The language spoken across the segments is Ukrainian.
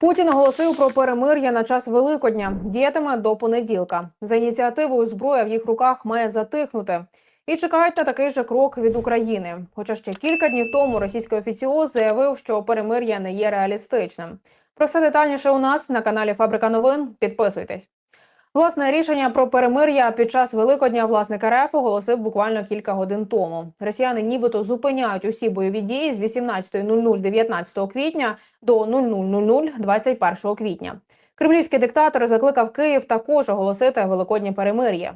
Путін оголосив про перемир'я на час Великодня. Діятиме до понеділка. За ініціативою зброя в їх руках має затихнути. І чекають на такий же крок від України. Хоча ще кілька днів тому російський офіціоз заявив, що перемир'я не є реалістичним. Про все детальніше у нас на каналі Фабрика новин. Підписуйтесь. Власне рішення про перемир'я під час Великодня власник РФ оголосив буквально кілька годин тому. Росіяни нібито зупиняють усі бойові дії з 18.00 19 квітня до 00.00 21 квітня. Кремлівський диктатор закликав Київ також оголосити великоднє перемир'я.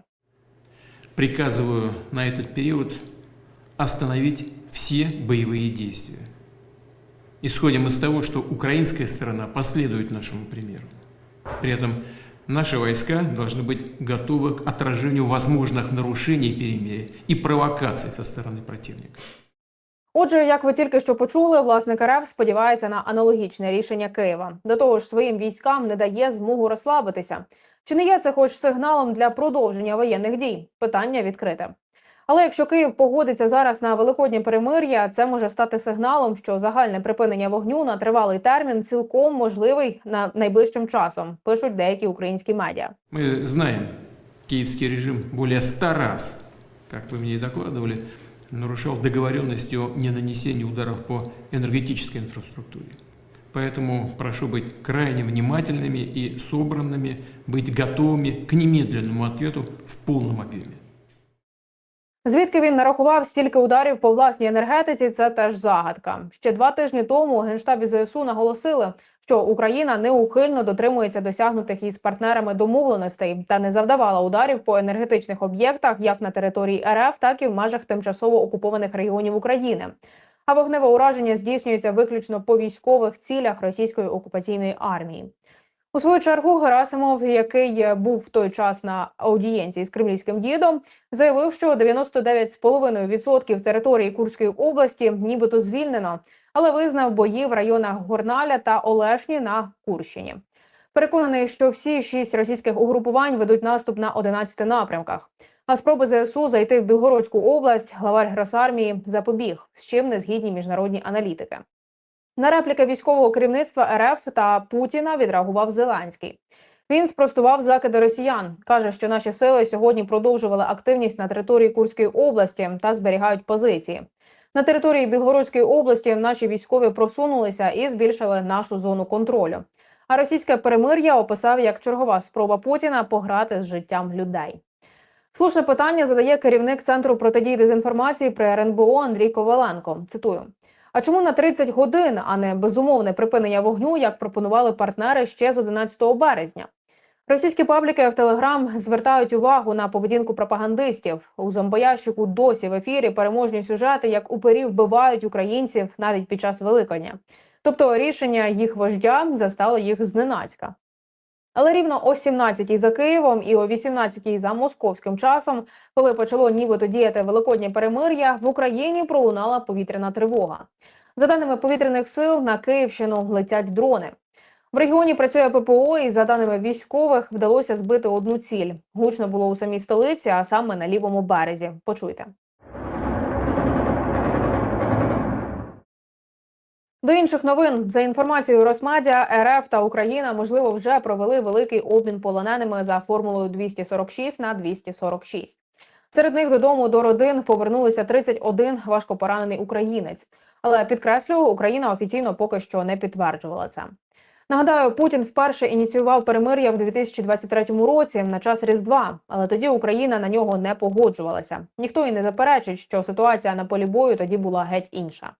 Приказываю на этот период остановить все боевые действия. Исходим из того, что украинская сторона последует нашему примеру. При этом наши войска должны быть готовы к отражению возможных нарушений перемирия и провокаций со стороны противника. Отже, як ви тільки що почули, власник РФ сподівається на аналогічне рішення Києва. До того ж, своїм військам не дає змогу розслабитися. Чи не є це хоч сигналом для продовження воєнних дій? Питання відкрите. Але якщо Київ погодиться зараз на великоднє перемир'я, це може стати сигналом, що загальне припинення вогню на тривалий термін цілком можливий на найближчим часом. Пишуть деякі українські медіа. Мы знаем, киевский режим более ста раз, как вы мне и докладывали, нарушал договоренности о ненанесении ударов по энергетической инфраструктуре. Поэтому прошу быть крайне внимательными и собранными, быть готовыми к немедленному ответу в полном объеме. Звідки він нарахував стільки ударів по власній енергетиці? Це теж загадка. Ще два тижні тому генштабі ЗСУ наголосили, що Україна неухильно дотримується досягнутих із партнерами домовленостей та не завдавала ударів по енергетичних об'єктах як на території РФ, так і в межах тимчасово окупованих регіонів України. А вогневе ураження здійснюється виключно по військових цілях російської окупаційної армії. У свою чергу Герасимов, який був в той час на аудієнції з кремлівським дідом, заявив, що 99,5% території Курської області нібито звільнено, але визнав бої в районах Горналя та Олешні на Курщині. Переконаний, що всі шість російських угрупувань ведуть наступ на 11 напрямках. А спроби ЗСУ зайти в Білгородську область главар Гросармії запобіг, з чим не згідні міжнародні аналітики. На репліки військового керівництва РФ та Путіна відреагував Зеленський. Він спростував закиди росіян. каже, що наші сили сьогодні продовжували активність на території Курської області та зберігають позиції. На території Білгородської області наші військові просунулися і збільшили нашу зону контролю. А російське перемир'я описав як чергова спроба Путіна пограти з життям людей. Слушне питання задає керівник центру протидії дезінформації при РНБО Андрій Коваленко. Цитую. А чому на 30 годин, а не безумовне припинення вогню, як пропонували партнери ще з 11 березня? Російські пабліки в Телеграм звертають увагу на поведінку пропагандистів. У зомбоящику досі в ефірі переможні сюжети, як упері вбивають українців навіть під час великання. Тобто рішення їх вождя застало їх зненацька. Але рівно о 17-й за Києвом і о 18-й за московським часом, коли почало нібито діяти великоднє перемир'я, в Україні пролунала повітряна тривога. За даними повітряних сил, на Київщину летять дрони. В регіоні працює ППО, і за даними військових, вдалося збити одну ціль. Гучно було у самій столиці, а саме на лівому березі. Почуйте. До інших новин за інформацією Росмадія, РФ та Україна можливо вже провели великий обмін полоненими за формулою 246 на 246. Серед них додому до родин повернулися 31 важкопоранений українець. Але підкреслюю, Україна офіційно поки що не підтверджувала це. Нагадаю, Путін вперше ініціював перемир'я в 2023 році на час Різдва, але тоді Україна на нього не погоджувалася. Ніхто і не заперечить, що ситуація на полі бою тоді була геть інша.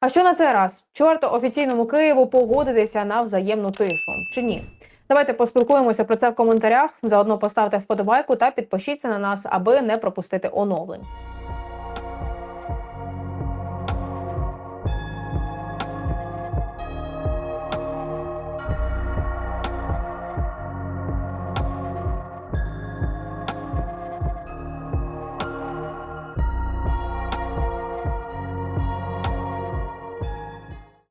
А що на цей раз? Чи варто офіційному Києву погодитися на взаємну тишу чи ні? Давайте поспілкуємося про це в коментарях. Заодно поставте вподобайку та підпишіться на нас, аби не пропустити оновлень.